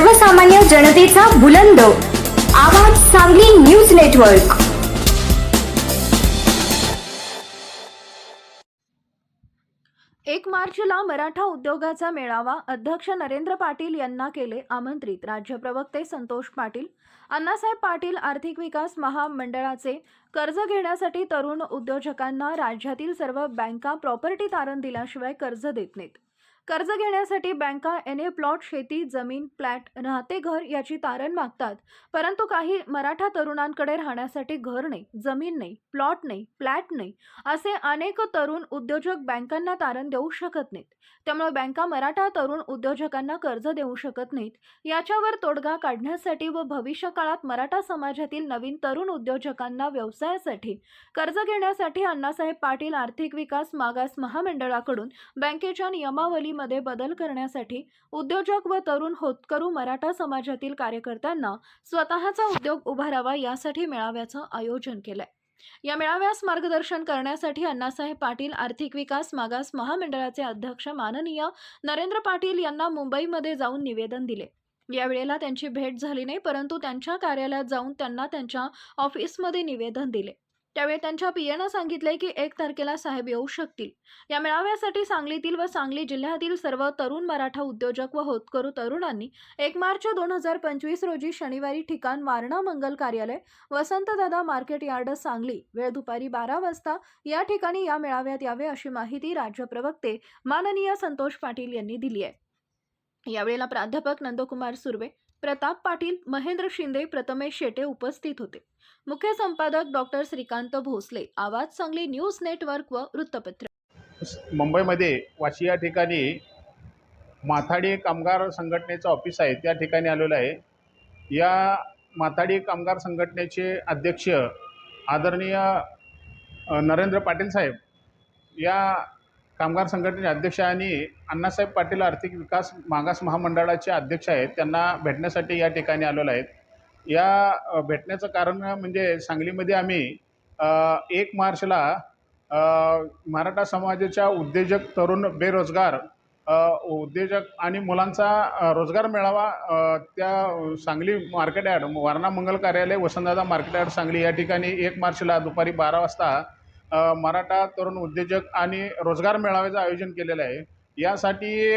सर्वसामान्य जनतेचा बुलंद. आवाज सांगली न्यूज नेटवर्क. एक मार्चला मराठा उद्योगाचा मेळावा अध्यक्ष नरेंद्र पाटील यांना केले आमंत्रित. राज्य प्रवक्ते संतोष पाटील अण्णासाहेब पाटील आर्थिक विकास महामंडळाचे कर्ज घेण्यासाठी तरुण उद्योजकांना राज्यातील सर्व बँका प्रॉपर्टी तारण दिल्याशिवाय कर्ज देत नाहीत. कर्ज घेण्यासाठी बँका एन ए प्लॉट शेती जमीन फ्लॅट राहते घर याची तारण मागतात. परंतु काही मराठा तरुणांकडे राहण्यासाठी घर नाही जमीन नाही प्लॉट नाही फ्लॅट नाही असे अनेक तरुण उद्योजक बँकांना तारण देऊ शकत नाहीत. त्यामुळे बँका मराठा तरुण उद्योजकांना कर्ज देऊ शकत नाहीत. याच्यावर तोडगा काढण्यासाठी व भविष्य काळात मराठा समाजातील नवीन तरुण उद्योजकांना व्यवसायासाठी कर्ज घेण्यासाठी अण्णासाहेब पाटील आर्थिक विकास मागास महामंडळाकडून बँकेच्या नियमावली नियमावलीमध्ये बदल करण्यासाठी उद्योजक व तरुण होतकरू मराठा समाजातील कार्यकर्त्यांना स्वतःचा उद्योग उभारावा यासाठी मेळाव्याचं आयोजन केलंय. या मेळाव्यास मार्गदर्शन करण्यासाठी अण्णासाहेब पाटील आर्थिक विकास मागास महामंडळाचे अध्यक्ष माननीय नरेंद्र पाटील यांना मुंबईमध्ये जाऊन निवेदन दिले. यावेळेला त्यांची भेट झाली नाही परंतु त्यांच्या कार्यालयात जाऊन त्यांना त्यांच्या ऑफिसमध्ये निवेदन दिले. त्यावेळी त्यांच्या पीएनं सांगितले की एक तारखेला साहेब येऊ शकतील. या मेळाव्यासाठी सांगलीतील व सांगली जिल्ह्यातील सर्व तरुण मराठा उद्योजक व होतकरू तरुणांनी एक मार्च दोन हजार पंचवीस रोजी शनिवारी ठिकाण वारणा मंगल कार्यालय वसंतदादा मार्केट यार्ड सांगली. वेळ दुपारी बारा वाजता या ठिकाणी या मेळाव्यात यावे अशी माहिती राज्य प्रवक्ते माननीय संतोष पाटील यांनी दिली आहे. यावेळेला प्राध्यापक नंदकुमार सुर्वे प्रताप पाटील महेंद्र शिंदे प्रथमेश शेटे उपस्थित होते. मुख्य संपादक डॉक्टर श्रीकांत भोसले आवाज सांगली न्यूज नेटवर्क व वृत्तपत्र. मुंबईमध्ये वाशी या ठिकाणी माथाडी कामगार संघटनेचं ऑफिस आहे त्या ठिकाणी आलेलं आहे. या माथाडी कामगार संघटनेचे अध्यक्ष आदरणीय नरेंद्र पाटील साहेब या कामगार संघटनेचे अध्यक्ष आणि अण्णासाहेब पाटील आर्थिक विकास मागास महामंडळाचे अध्यक्ष आहेत. त्यांना भेटण्यासाठी या ठिकाणी आलेलो आहेत. या भेटण्याचं कारण म्हणजे सांगलीमध्ये आम्ही एक मार्चला मराठा समाजाच्या उद्योजक तरुण बेरोजगार उद्योजक आणि मुलांचा रोजगार मेळावा त्या सांगली मार्केट यार्ड वारणा मंगल कार्यालय वसंतदादा मार्केट यार्ड सांगली या ठिकाणी एक मार्चला दुपारी बारा वाजता मराठा तरुण उद्योजक आणि रोजगार मेळाव्याचं आयोजन केलेलं आहे. यासाठी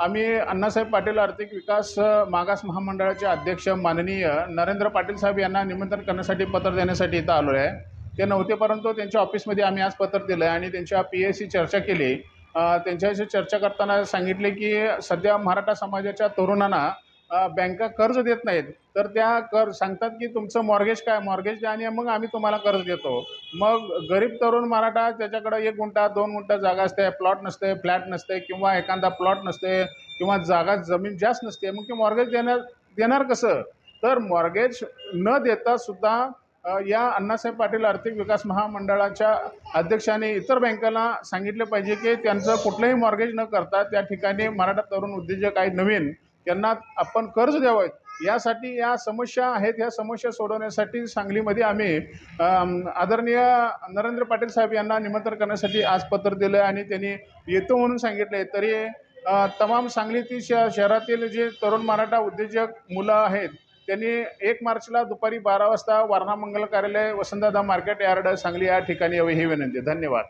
आम्ही अण्णासाहेब पाटील आर्थिक विकास मागास महामंडळाचे अध्यक्ष माननीय नरेंद्र पाटील साहेब यांना निमंत्रण करण्यासाठी पत्र देण्यासाठी इथं आलो आहे ते नव्हते परंतु त्यांच्या ऑफिसमध्ये आम्ही आज पत्र दिलं आहे आणि त्यांच्या पी एसशी चर्चा केली. त्यांच्याशी चर्चा करताना सांगितले की सध्या मराठा समाजाच्या तरुणांना बँका कर्ज देत नाहीत. तर त्या कर सांगतात की तुमचं मॉर्गेज काय? मॉर्गेज द्या आणि मग आम्ही तुम्हाला कर्ज देतो. मग गरीब तरुण मराठा त्याच्याकडं एक गुंठा दोन गुंठा जागा असते प्लॉट नसते फ्लॅट नसते किंवा एखादा प्लॉट नसते किंवा जागा जमीन जास्त नसते मग ते मॉर्गेज देणार देणार कसं? तर मॉर्गेज न देता सुद्धा या अण्णासाहेब पाटील आर्थिक विकास महामंडळाच्या अध्यक्षाने इतर बँकांना सांगितलं पाहिजे की त्यांचं कुठलंही मॉर्गेज न करता त्या ठिकाणी मराठा तरुण उद्योजक आहे नवीन त्यांना आपण कर्ज द्यावं. यासाठी या समस्या आहेत या समस्या सोडवण्यासाठी सांगलीमध्ये आम्ही आदरणीय नरेंद्र पाटील साहेब यांना निमंत्रण करण्यासाठी आज पत्र दिलं आणि त्यांनी येतो म्हणून सांगितले तरी तमाम सांगलीतील श शहरातील जे तरुण मराठा उद्योजक मुलं आहेत त्यांनी एक मार्चला दुपारी बारा वाजता वारणा मंगल कार्यालय वसंतदादा मार्केट यार्ड सांगली या ठिकाणी यावी ही विनंती. धन्यवाद.